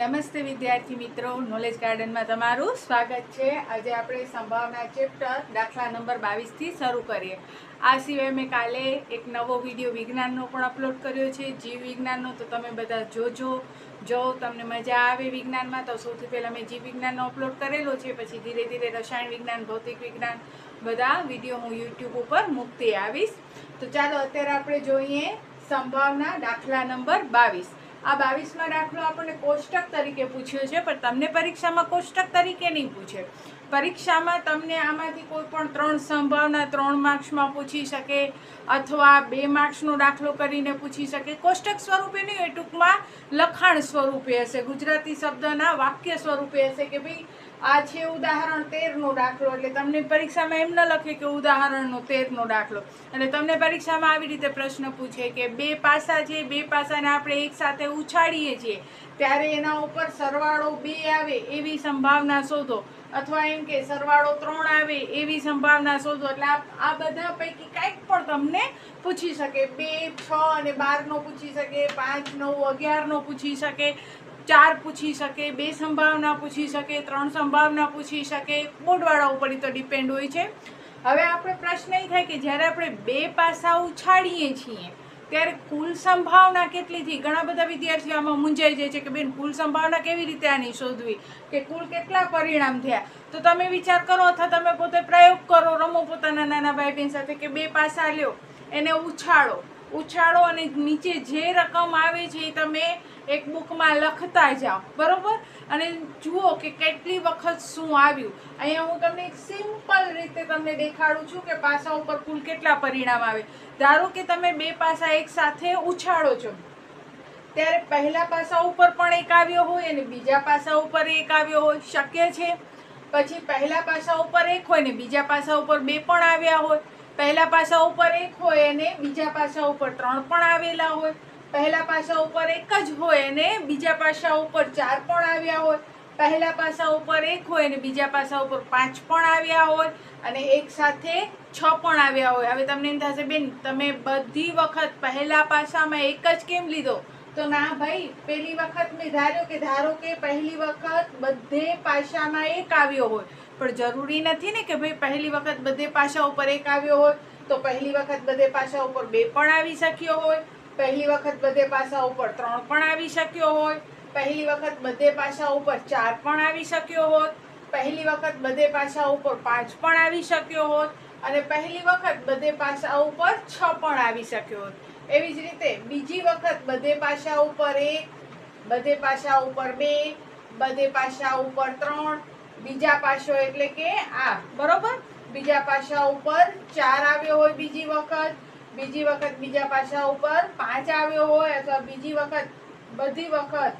નમસ્તે વિદ્યાર્થી મિત્રો નોલેજ ગાર્ડનમાં તમારું સ્વાગત છે. આજે આપણે સંભાવના ચેપ્ટર દાખલા નંબર બાવીસથી શરૂ કરીએ. આ સિવાય મેં કાલે એક નવો વીડિયો વિજ્ઞાનનો પણ અપલોડ કર્યો છે. જીવ વિજ્ઞાનનો તો તમે બધા જોજો. જો તમને મજા આવે વિજ્ઞાનમાં, તો સૌથી પહેલાં મેં જીવ વિજ્ઞાનનો અપલોડ કરેલો છે. પછી ધીરે ધીરે રસાયણ વિજ્ઞાન, ભૌતિક વિજ્ઞાન બધા વીડિયો હું યુટ્યુબ ઉપર મૂકતી આવીશ. તો ચાલો અત્યારે આપણે જોઈએ સંભાવના દાખલા નંબર બાવીસ. આ બાવીસમાં દાખલો આપણને કોષ્ટક તરીકે પૂછ્યો છે, પણ તમને પરીક્ષામાં કોષ્ટક તરીકે નહીં પૂછે. પરીક્ષામાં તમને આમાંથી કોઈ પણ ત્રણ સંભાવના, ત્રણ માર્ક્સમાં પૂછી શકે અથવા બે માર્ક્સનો દાખલો કરીને પૂછી શકે. કોષ્ટક સ્વરૂપે નહીં, એ ટૂંકમાં લખાણ સ્વરૂપે હશે. ગુજરાતી શબ્દના વાક્ય સ્વરૂપે હશે કે ભાઈ આ છે ઉદાહરણ તેરનો દાખલો, એટલે તમને પરીક્ષામાં એમ ન લખે કે ઉદાહરણનો તેરનો દાખલો. અને તમને પરીક્ષામાં આવી રીતે પ્રશ્ન પૂછે કે બે પાસા છે, બે પાસાને આપણે એકસાથે ઉછાળીએ છીએ. ત્યારે એના ઉપર સરવાળો બે આવે એવી સંભાવના શોધો. અથવા એમ કે સરવાળો ત્રણ આવે એવી સંભાવના શોધો. એટલે આ બધા પૈકી કાંઈક પણ તમને પૂછી શકે. બે, છ અને બારનો પૂછી શકે, પાંચ, નવ, અગિયારનો પૂછી શકે. ચાર પૂછી શકે, બે સંભાવના પૂછી શકે, ત્રણ સંભાવના પૂછી શકે બોર્ડવાળા ઉપર તો ડિપેન્ડ હોય છે. હવે આપણે પ્રશ્ન એ થાય કે જ્યારે આપણે બે પાસા ઉછાળીએ છીએ, ત્યારે કુલ સંભાવના કેટલી થઈ ઘણા બધા વિદ્યાર્થીઓ આમાં મૂંઝાઈ જાય છે કે બેન, કુલ સંભાવના કેવી રીતે આની શોધવી? કે કુલ કેટલા પરિણામ થયા? તો તમે વિચાર કરો અથવા તમે પોતે પ્રયોગ કરો રમો પોતાના નાના ભાઈ બહેન સાથે કે બે પાસા લ્યો, એને ઉછાળો. ઉછાળો અને નીચે જે રકમ આવે છે એ તમે એક બુકમાં લખતા જાઓ. બરાબર? અને જુઓ કે કેટલી વખત શું આવ્યું. અહીંયા હું તમને એક સિમ્પલ રીતે તમને દેખાડું છું કે પાસા ઉપર કુલ કેટલા પરિણામ આવે. ધારો કે તમે બે પાસા એકસાથે ઉછાળો છો. ત્યારે પહેલા પાસા ઉપર પણ એક આવ્યો હોય અને બીજા પાસા ઉપર એક આવ્યો હોય. શક્ય છે? પછી પહેલા પાસા ઉપર એક હોય ને બીજા પાસા ઉપર બે પણ આવ્યા હોય. પહેલા પાસા ઉપર એક હોય અને બીજા પાસા ઉપર ત્રણ પણ આવેલા હોય. પહેલા પાસા ઉપર એક જ હોય અને બીજા પાસા ઉપર ચાર પણ આવ્યા હોય. પહેલા પાસા ઉપર એક હોય અને બીજા પાસા ઉપર પાંચ પણ આવ્યા હોય અને એક સાથે છ પણ આવ્યા હોય. હવે તમને એમ થશે, બેન, તમે બધી વખત પહેલા પાસામાં એક જ કેમ લીધો? તો ના ભાઈ, પહેલી વખત મેં ધાર્યો કે ધારો કે પહેલી વખત બધે પાસામાં એક આવ્યો હોય. પણ જરૂરી નથી ને કે ભાઈ પહેલી વખત બધે પાસા ઉપર એક આવ્યો હોય, તો પહેલી વખત બધે પાસા ઉપર બે પણ આવી શક્યો હોય, પહેલી વખત બધે પાસા ઉપર ત્રણ પણ આવી શક્યો હોય, પહેલી વખત બધે પાસા ઉપર ચાર પણ આવી શક્યો હોત, પહેલી વખત બધે પાસા ઉપર પાંચ પણ આવી શક્યો હોત, અને પહેલી વખત બધે પાસા ઉપર છ પણ આવી શક્યો હોત. એવી જ રીતે બીજી વખત બધે પાસા ઉપર એક, બધે પાસા ઉપર બે, બધે પાસા ઉપર ત્રણ બીજા પાસો એટલે કે આ, બરોબર? બીજા પાસા ઉપર ચાર આવ્યો હોય બીજી વખત બીજી વખત બીજા પાસા ઉપર પાંચ આવ્યો હોય અથવા બીજી વખત, બધી વખત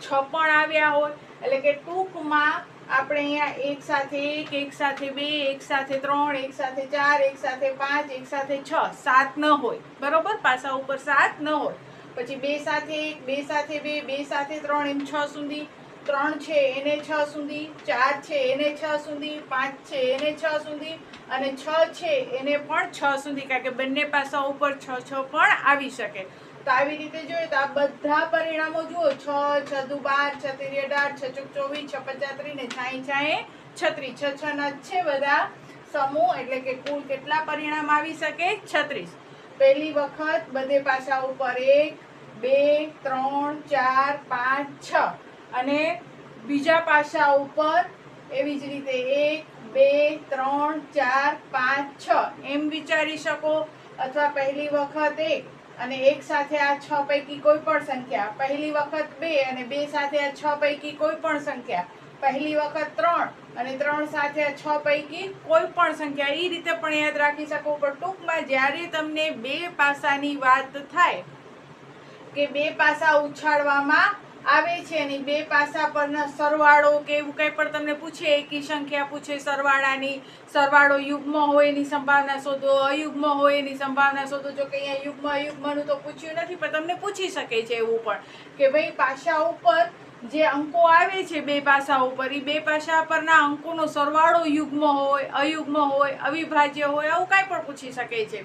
છ પણ આવ્યા હોય. એટલે કે ટૂંકમાં આપણે અહીંયા એક સાથે એક એક સાથે બે, એક સાથે ત્રણ, એક સાથે ચાર, એક સાથે પાંચ, એક સાથે છ, સાત ન હોય. બરોબર? પાસા ઉપર સાત ન હોય. પછી બે સાથે એક, બે સાથે બે બે સાથે ત્રણ, એમ છ સુધી ત્રણ છે, એને છ સુધી, ચાર છે, એને છ સુધી, પાંચ છે, એને છ સુધી અને છ છે, એને પણ છ સુધી, કારણ કે બંને પાસા ઉપર છ છ પણ આવી શકે. તો આવી રીતે જોઈએ તો આ બધા પરિણામો જુઓ. છ છ દુ બાર, છ તેરી અઢાર, છ ચોક ચોવીસ, છ પચાત્રી ને છાઈ છાએ છત્રીસ. છ છ ના છે બધા સમૂહ, એટલે કે કુલ કેટલા પરિણામ આવી શકે? છત્રીસ. પહેલી વખત બધે પાસા ઉપર એક, બે, ત્રણ, ચાર, પાંચ, છ. અને બીજા પાસા ઉપર એવી જ રીતે એક, બે, ત્રણ, ચાર, પાંચ, છ એમ વિચારી શકો. અથવા પહેલી વખત એક અને એક સાથે આ છ પૈકી કોઈ પણ સંખ્યા. પહેલી વખત બે અને બે સાથે આ છ પૈકી કોઈ પણ સંખ્યા. પહેલી વખત ત્રણ અને ત્રણ સાથે આ છ પૈકી કોઈ પણ સંખ્યા. એ રીતે પણ યાદ રાખી શકો. પણ ટૂંકમાં જ્યારે તમને બે પાસાની વાત થાય કે બે પાસા ઉછાળવામાં આવે છે અને બે પાસા પરના સરવાળો કે એવું કંઈ પણ તમને પૂછે, એકી સંખ્યા પૂછે સરવાળાની. સરવાળો યુગ્મ હોય એની સંભાવના શોધો, અયુગ્મ હોય એની સંભાવના શોધો. જો કે અહીંયા યુગ્મ, અયુગ્મનું તો પૂછ્યું નથી, પણ તમને પૂછી શકે છે એવું પણ કે ભાઈ પાસા ઉપર જે અંકો આવે છે બે પાસા ઉપર એ બે પાસા પરના અંકોનો સરવાળો યુગ્મ હોય, અયુગ્મ હોય, અવિભાજ્ય હોય, આવું કાંઈ પણ પૂછી શકે છે.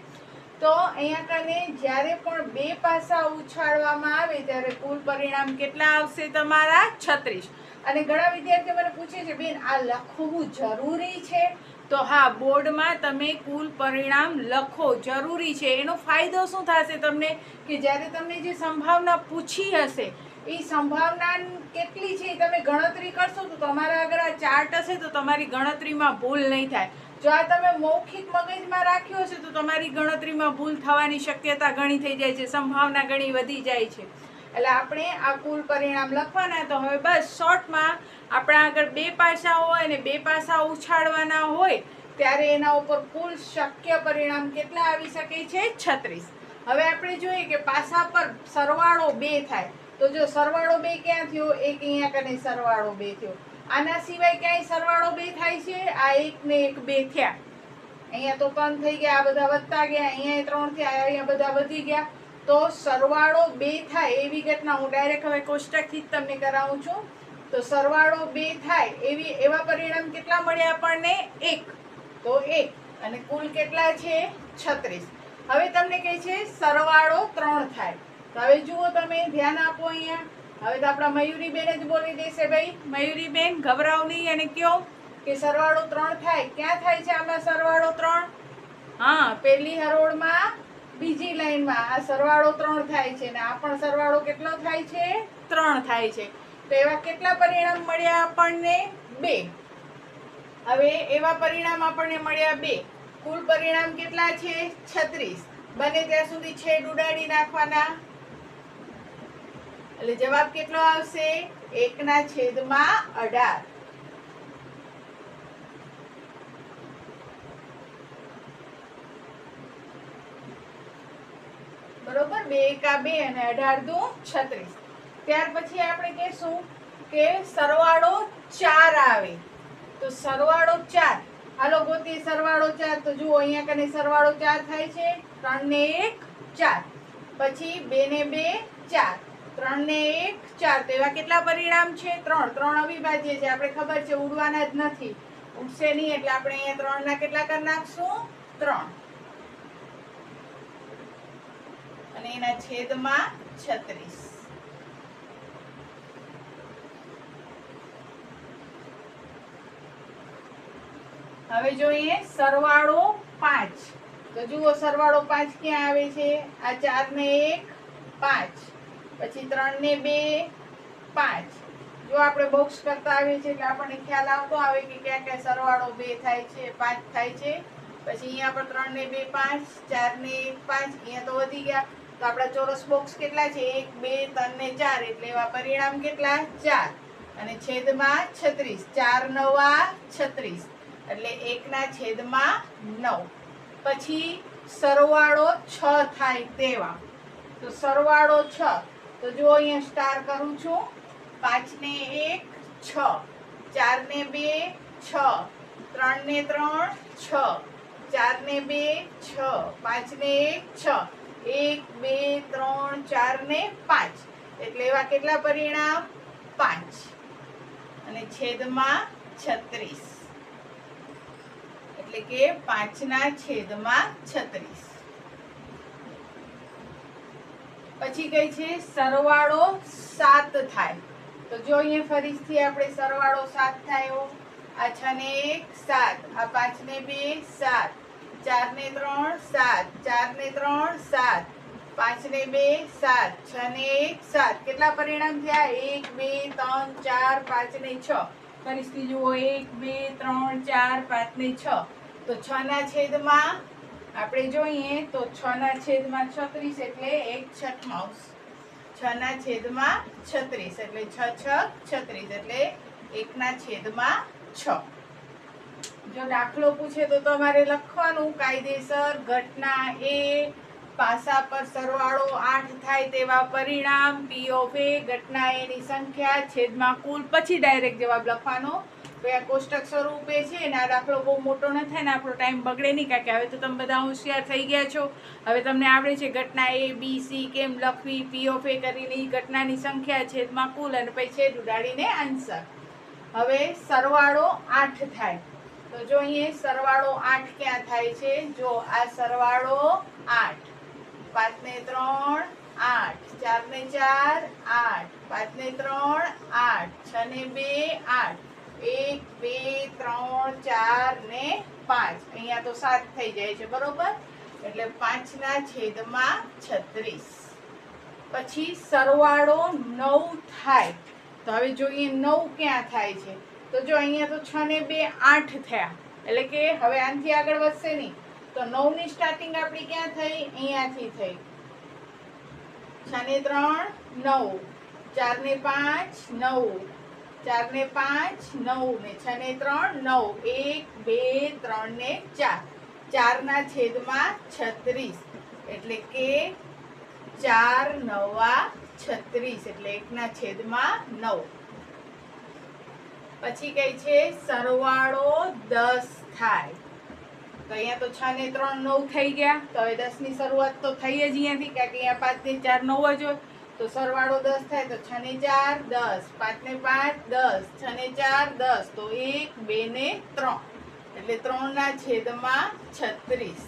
તો અહીંયા કને જ્યારે પણ બે પાસા ઉછાળવામાં આવે ત્યારે કુલ પરિણામ કેટલા આવશે તમારા? છત્રીસ. અને ઘણા વિદ્યાર્થીઓ મને પૂછે છે, બેન, આ લખવું જરૂરી છે? તો હા, બોર્ડમાં તમે કુલ પરિણામ લખો, જરૂરી છે. એનો ફાયદો શું થશે તમને? કે જ્યારે તમને જે સંભાવના પૂછી હશે, એ સંભાવના કેટલી છે તમે ગણતરી કરશો, તો તમારા આગળ આ ચાર્ટ હશે, તો તમારી ગણતરીમાં ભૂલ નહીં થાય. જો આ તમે મૌખિક મગજમાં રાખ્યો છે, તો તમારી ગણતરીમાં ભૂલ થવાની શક્યતા ઘણી થઈ જાય છે, સંભાવના ઘણી વધી જાય છે. એટલે આપણે આ કુલ પરિણામ લખવાના, તો હવે બસ શોર્ટમાં આપણા આગળ બે પાસા હોય અને બે પાસા ઉછાળવાના હોય, ત્યારે એના ઉપર કુલ શક્ય પરિણામ કેટલા આવી શકે છે? છત્રીસ. હવે આપણે જોઈએ કે પાસા પર સરવાળો બે થાય. તો જો સરવાળો બે ક્યાં થયો? એક અહીંયા કને સરવાળો બે થયો. આના સિવાય ક્યાંય સરવાળો બે થાય છે? આ એક ને એક બે થયા. અહીંયા તો ત્રણ થઈ ગયા, આ બધા વધતા ગયા, અહીંયા ત્રણ થયા, અહીંયા બધા વધી ગયા. તો સરવાળો બે થાય એવી ઘટના હું ડાયરેક્ટ હવે કોષ્ટકથી જ તમને કરાવું છું. તો સરવાળો બે થાય એવી, એવા પરિણામ કેટલા મળ્યા આપણને? એક. તો એક. અને કુલ કેટલા છે? છત્રીસ. હવે તમને કહે છે, સરવાળો ત્રણ થાય. હવે જુઓ તમે ધ્યાન આપો અહીંયા. હવે તો આપણા મયુરીબેન જ બોલી દેશે ભાઈ. મયુરીબેન ગભરાવ નહીં અને કયો? કે સરવાળો ત્રણ થાય. ક્યાં થાય છે આમાં સરવાળો ત્રણ? હા. પેલી હરોળમાં બીજી લાઈનમાં. આ સરવાળો ત્રણ થાય છે ને આ પણ સરવાળો કેટલો થાય છે? ત્રણ થાય છે. તો એવા કેટલા પરિણામ મળ્યા આપણને? બે. હવે એવા પરિણામ આપણને મળ્યા બે. કુલ પરિણામ કેટલા છે? છત્રીસ. બને ત્યાં સુધી છેદ ઉડાડી નાખવાના. એટલે જવાબ કેટલો આવશે? એકના છેદમાં અઢાર. બરોબર? બે એકા બે અને અઢાર દુ છત્રીસ. ત્યાર પછી આપણે કહેશું કે સરવાળો ચાર આવે. તો સરવાળો ચાર. હાલો ગોતી, સરવાળો ચાર. તો જુઓ અહીંયા કને સરવાળો ચાર થાય છે. ત્રણ ને એક, ચાર. પછી બે ને બે, ચાર. ત્રણ ને એક, ચાર. તો એવા કેટલા પરિણામ છે? ત્રણ. ત્રણ અવિભાજ્ય છે. આપણે ખબર છે, ઉડવાના જ નથી. ઉડશે નહીં એટલે આપણે અહીંયા ત્રણ ના કેટલા કરી નાખશું? ત્રણ. અને એના છેદમાં છત્રીસ. હવે જોઈએ સરવાળો પાંચ. તો જુઓ સરવાળો પાંચ ક્યાં આવે છે? આ ચાર ને એક, પાંચ. પછી ત્રણ ને બે, પાંચ. જો આપણે બોક્સ કરતા આવીએ છીએ એટલે આપણને ખ્યાલ આવતો આવે કે ક્યાં ક્યાં સરવાળો બે થાય છે, પાંચ થાય છે. પછી અહીંયા પણ ત્રણ ને બે, પાંચ, ચાર ને પાંચ. અહીંયા તો વધી ગયા. તો આપણા ચોરસ બોક્સ કેટલા છે? એક, બે, ત્રણ ને ચાર. એટલે એવા પરિણામ કેટલા? ચાર. અને છેદમાં છત્રીસ. ચાર, નવા છત્રીસ. એટલે એકના છેદમાં નવ. પછી સરવાળો છ થાય તેવા. તો સરવાળો છ. તો જો અહીંયા સ્ટાર કરું છું પાંચ ને એક, છ. ચાર ને બે, છ. ત્રણ ને ત્રણ, છ. ચાર ને બે, છ. પાંચ ને એક, છ. એક, બે, ત્રણ ચાર ને પાંચ. એટલે એવા કેટલા પરિણામ? પાંચ. અને છેદમાં છત્રીસ. એટલે કે પાંચના છેદમાં છત્રીસ. પછી કઈ છે સરવાળો સાત થાય. તો જો અહીંયા ફરીથી આપણે સરવાળો સાત થયો આ છ ને એક, સાત. આ પાંચ ને બે, સાત. ચાર ને ત્રણ, સાત. ચાર ને ત્રણ, સાત. પાંચ ને બે, સાત. છ ને એક, સાત. કેટલા પરિણામ થયા? એક, બે, ત્રણ, ચાર, પાંચ ને છ. ફરીથી જુઓ, એક, બે, ત્રણ, ચાર, પાંચ ને છ. તો છ ના છેદમાં આપણે જોઈએ તો છ ના છેદમાં છત્રીસ એટલે એક છઠમાઉસ છ ના છેદમાં છત્રીસ એટલે છ છત્રીસ એટલે એકના છેદમાં છ. જો દાખલો પૂછે તો તમારે લખવાનું કાયદેસર ઘટના એ પાસા પર સરવાળો આઠ થાય તેવા પરિણામ પી ઓફ એ ઘટના એની સંખ્યા, છેદમાં કુલ, પછી ડાયરેક્ટ જવાબ લખવાનો તો આ કોષ્ટક સ્વરૂપે છે ને આ દાખલો બહુ મોટો ન થાય ને આપણો ટાઈમ બગડે નહીં કારણ કે હવે તો તમે બધા હોશિયાર થઈ ગયા છો. હવે તમને આવડે છે ઘટના એ બી સી કેમ લખવી પી ઓફ એ કરીને એ ઘટનાની સંખ્યા છેદમાં કુલ અને પછી છેદ ઉડાડીને આન્સર હવે સરવાળો આઠ થાય. તો જો અહીંયા સરવાળો આઠ ક્યાં થાય છે? જો આ સરવાળો આઠ. પાંચ ને ત્રણ, આઠ. ચાર ને ચાર, આઠ. પાંચ ને ત્રણ, આઠ. છ ને બે, આઠ. એક, બે, ત્રણ, ચાર ને પાંચ. અહીંયા તો સાત થઈ જાય છે, બરોબર? એટલે પાંચના છેદમાં છત્રીસ. પછી સરવાળો નવ થાય. તો હવે જોઈએ નવ ક્યાં થાય છે? તો જો અહીંયા તો છ ને બે આઠ થયા. એટલે કે હવે આનાથી આગળ વધશે નહીં. તો નવની સ્ટાર્ટિંગ આપણી ક્યાં થઈ? અહીંયાથી થઈ. છ ને ત્રણ, નવ. ચાર ને પાંચ, નવ. ચાર ને પાંચ નવ ને છ ને ત્રણ, નવ, એક, બે, ત્રણ ને ચાર. ચારના છેદમાં છત્રીસ. એટલે કે ચાર નવા છત્રીસ. એટલે એકના છેદમાં નવ. પછી કઈ છે, સરવાળો દસ થાય. તો અહીંયા તો છ ને ત્રણ નવ થઈ ગયા. તો હવે દસની શરૂઆત તો થઈ જ અહીંયાથી, કારણ કે અહીંયા પાંચ ને ચાર નવ જ હોય. તો સરવાળો દસ થાય તો છ ને ચાર, દસ. પાંચ ને પાંચ, દસ. છ ને ચાર, દસ. તો એક, બે ને ત્રણ. એટલે ત્રણ ના છેદમાં છત્રીસ.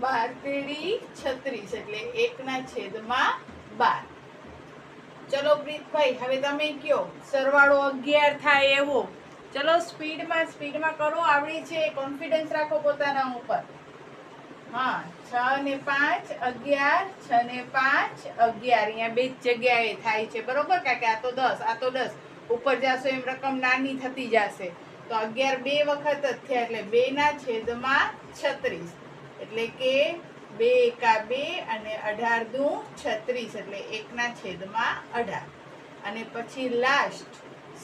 બાર તેડી છત્રીસ. એટલે એકના છેદમાં બાર. ચલો પ્રીતભાઈ, હવે તમે કયો? સરવાળો અગિયાર થાય એવો. ચલો સ્પીડમાં સ્પીડમાં કરો. આવડી છે. કોન્ફિડન્સ રાખો પોતાના ઉપર. હા, છ પાંચ, અગિયાર, છ પાંચ, અગિયાર. અહીંયા બે જગ્યાએ થાય છે. બરોબર કારણ કે આ તો દસ, આ દસ. ઉપર જશો એમ રકમ નાની થતી જશે. તો અગિયાર બે વખત જ થયા એટલે બેના છેદમાં છત્રીસ. એટલે કે બે એકા બે અને અઢાર દુ છત્રીસ. એટલે એકના છેદમાં અઢાર. અને પછી લાસ્ટ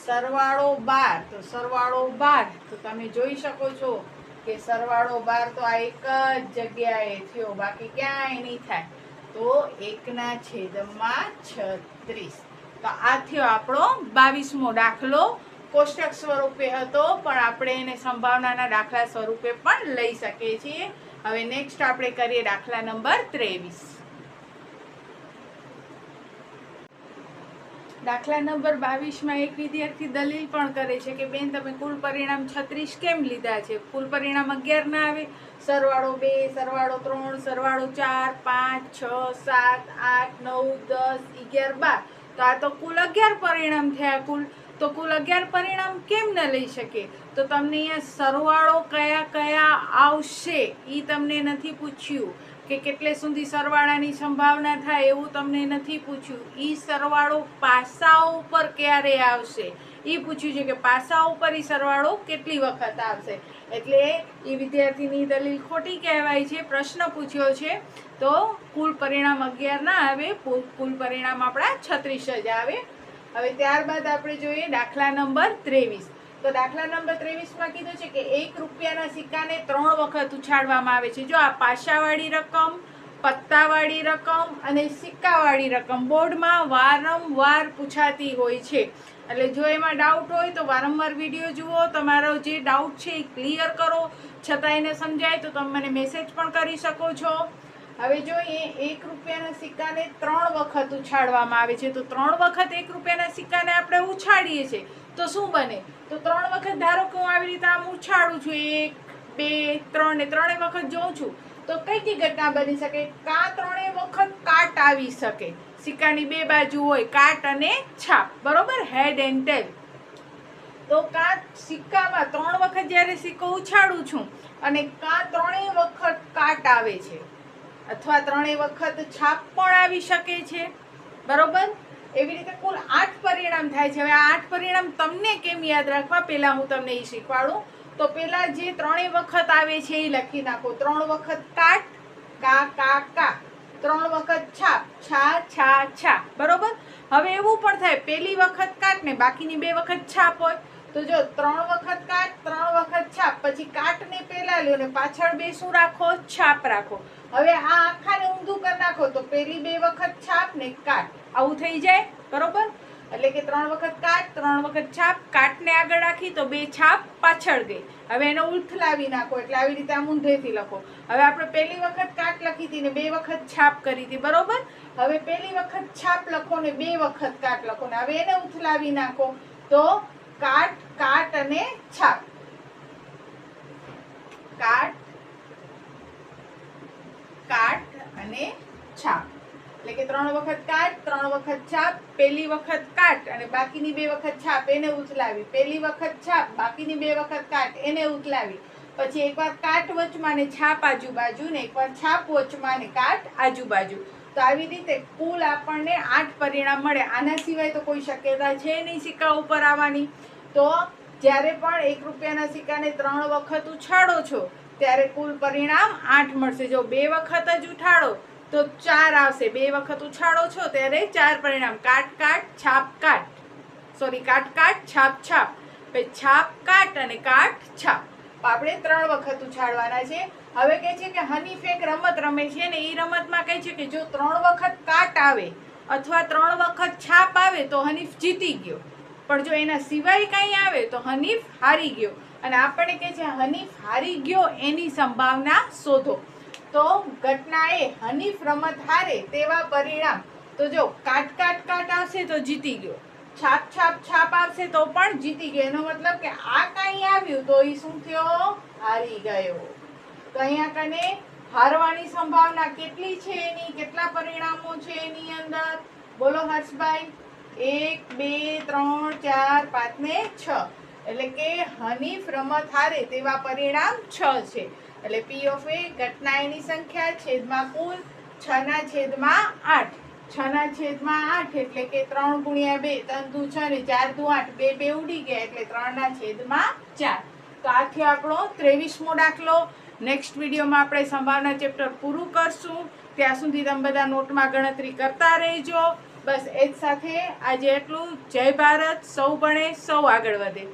સરવાળો બાર. તો સરવાળો બાર. તો તમે જોઈ શકો છો કે સરવાળો બાર તો આ એક જ જગ્યાએ થયો, બાકી ક્યાંય નહીં થાય. તો એકના છેદમાં છત્રીસ. તો આ થયો આપણો બાવીસમો દાખલો. કોષ્ટક સ્વરૂપે હતો, પણ આપણે એને સંભાવનાના દાખલા સ્વરૂપે પણ લઈ શકીએ છીએ. હવે નેક્સ્ટ આપણે કરીએ દાખલા નંબર ત્રેવીસ. દાખલા નંબર બાવીસમાં એક વિદ્યાર્થી દલીલ પણ કરે છે કે, બેન, તમે કુલ પરિણામ છત્રીસ કેમ લીધા છે? કુલ પરિણામ અગિયાર ના આવે. સરવાળો બે, સરવાળો ત્રણ, સરવાળો ચાર, પાંચ, છ, સાત, આઠ, નવ, દસ, અગિયાર, બાર. તો આ તો કુલ અગિયાર પરિણામ થયા કુલ. તો કુલ અગિયાર પરિણામ કેમ ન લઈ શકે? તો તમને અહીંયા સરવાળો કયા કયા આવશે એ તમને નથી પૂછ્યું. કે કેટલે સુધી સરવાળાની સંભાવના થાય એવું તમને નથી પૂછ્યું. એ સરવાળો પાસાઓ ઉપર ક્યારે આવશે? એ પૂછ્યું છે કે પાસાઓ ઉપર એ સરવાળો કેટલી વખત આવશે? એટલે એ વિદ્યાર્થીની દલીલ ખોટી કહેવાય છે, પ્રશ્ન પૂછ્યો છે. તો કુલ પરિણામ અગિયાર ના આવે કુલ પરિણામ આપણા છત્રીસ જ આવે. હવે ત્યારબાદ આપણે જોઈએ દાખલા નંબર ત્રેવીસ. તો દાખલા નંબર ત્રેવીસમાં કીધું છે કે એક રૂપિયાના સિક્કાને ત્રણ વખત ઉછાળવામાં આવે છે. જો આ પાશાવાળી રકમ, પત્તાવાળી રકમ અને સિક્કાવાળી રકમ બોર્ડમાં વારંવાર પૂછાતી હોય છે. એટલે જો એમાં ડાઉટ હોય તો વારંવાર વીડિયો જુઓ. તમારો જે ડાઉટ છે એ ક્લિયર કરો. છતાં એને સમજાય તો તમે મને મેસેજ પણ કરી શકો છો. હવે જોઈએ એક રૂપિયાના સિક્કાને ત્રણ વખત ઉછાળવામાં આવે છે, તો ત્રણ વખત એક રૂપિયાના સિક્કાને આપણે ઉછાળીએ છીએ. તો શું બને? તો ત્રણ વખત ધારો કે હું આવી રીતે આમ ઉછાળું છું, એક, બે, ત્રણ ને ત્રણેય વખત જોઉં છું, તો કઈ કઈ ઘટના બની શકે? કાં ત્રણેય વખત કાટ આવી શકે? સિક્કાની બે બાજુ હોય, કાટ અને છાપ, બરોબર? હેડ એન્ડ ટેલ તો કાં સિક્કામાં ત્રણ વખત જ્યારે સિક્કો ઉછાળું છું અને કાં ત્રણેય વખત કાટ આવે છે? અથવા ત્રણેય વખત છાપ પણ આવી શકે છે? બરોબર? એવી રીતે કુલ આઠ પરિણામ થાય છે. હવે આ આઠ પરિણામ તમને કેમ યાદ રાખવા? પહેલાં હું તમને એ શીખવાડું. તો પહેલાં જે ત્રણેય વખત આવે છે એ લખી નાખો. ત્રણ વખત કાટ, કા કા કા. ત્રણ વખત છાપ, છા છા છા. બરોબર? હવે એવું પણ થાય. પહેલી વખત કાટ ને બાકીની બે વખત છાપ હોય. તો જો ત્રણ વખત કાટ, ત્રણ વખત છાપ. પછી કાટને પહેલા લ્યો ને પાછળ બે શું રાખો, છાપ રાખો. હવે આ આખાને ઊંધું કરી નાખો. તો પેલી બે વખત છાપ ને કાટ. આવું થઈ જાય, બરોબર? એટલે કે ત્રણ વખત કાટ, ત્રણ વખત છાપ, કાટને આગળ રાખી તો બે છાપ પાછળ ગઈ. હવે એને ઉલથલાવી નાખો, એટલે આવી રીતે આમ ઊંધેથી લખો. હવે આપણે પહેલી વખત કાટ લખી હતી ને બે વખત છાપ કરી હતી, બરોબર? હવે પહેલી વખત છાપ લખો ને બે વખત કાટ લખો ને હવે એને ઉથલાવી નાખો તો કાટ કાટ અને છાપ. કાટ કાટ અને છાપ. એટલે કે ત્રણ વખત કાટ, ત્રણ વખત છાપ, પહેલી વખત કાટ અને બાકીની બે વખત છાપ એને ઉથલાવી. પહેલી વખત છાપ, બાકીની બે વખત કાટ એને ઉથલાવી. પછી એકવાર કાટ વચમાં ને છાપ આજુબાજુ ને એકવાર છાપ વચમાં ને કાટ આજુબાજુ. તો આવી રીતે કુલ આપણને આઠ પરિણામ મળે. આના સિવાય તો કોઈ શક્યતા છે નહીં સિક્કા ઉપર આવવાની. તો જ્યારે પણ એક રૂપિયાના સિક્કાને ત્રણ વખત ઉછાળો છો, ત્યારે કુલ પરિણામ આઠ મળશે. જો બે વખત જ ઉઠાડો તો ચાર આવશે. બે વખત ઉછાળો છો ત્યારે ચાર પરિણામ. કાટ કાટ, છાપ, કાટ. સોરી કાટ કાટ, છાપ છાપ. છાપ, કાટ અને કાટ, છાપ. આપણે ત્રણ વખત ઉછાળવાના છે. હવે કહે છે કે હનીફ એક રમત રમે છે ને એ રમતમાં કહે છે કે જો ત્રણ વખત કાટ આવે અથવા ત્રણ વખત છાપ આવે તો હનીફ જીતી ગયો. પણ જો એના સિવાય કંઈ આવે તો હનીફ હારી ગયો. અને આપણે કહે છે હનીફ હારી ગયો એની સંભાવના શોધો. તો ઘટનાએ હનીફ રમત હારે તેવા પરિણામ. તો જો, કાટ કાટ કાટ આવશે તો જીતી ગયો. છાપ છાપ છાપ આવશે તો પણ જીતી ગયો. એનો મતલબ કે આ કાંઈ આવ્યું તો એ શું થયો? હારી ગયો. તો અહીંયા કને હારવાની સંભાવના કેટલી છે એની? કેટલા પરિણામો છે એની અંદર? બોલો હર્ષભાઈ. એક, બે, ત્રણ, ચાર, પાંચ ને છ. એટલે કે હનીફ રમત હારે તેવા પરિણામ છ છે. એટલે પી ઓફ એ ઘટના એની સંખ્યા છેદમાં કુલ છ ના છેદમાં આઠ. છ ના છેદમાં આઠ એટલે કે ત્રણ ગુણ્યા બે, ત્રણ દુ છ ને ચાર દુ આઠ, બે બે ઉડી ગયા એટલે ત્રણ ના છેદમાં ચાર. તો આથી આપણો ત્રેવીસમો દાખલો. નેક્સ્ટ વિડીયોમાં આપણે સંભાવના ચેપ્ટર પૂરું કરશું. ત્યાં સુધી તમે બધા નોટમાં ગણતરી કરતા રહેજો. બસ એ જ સાથે આજે એટલું જય ભારત. સૌ ભણે, સૌ આગળ વધે.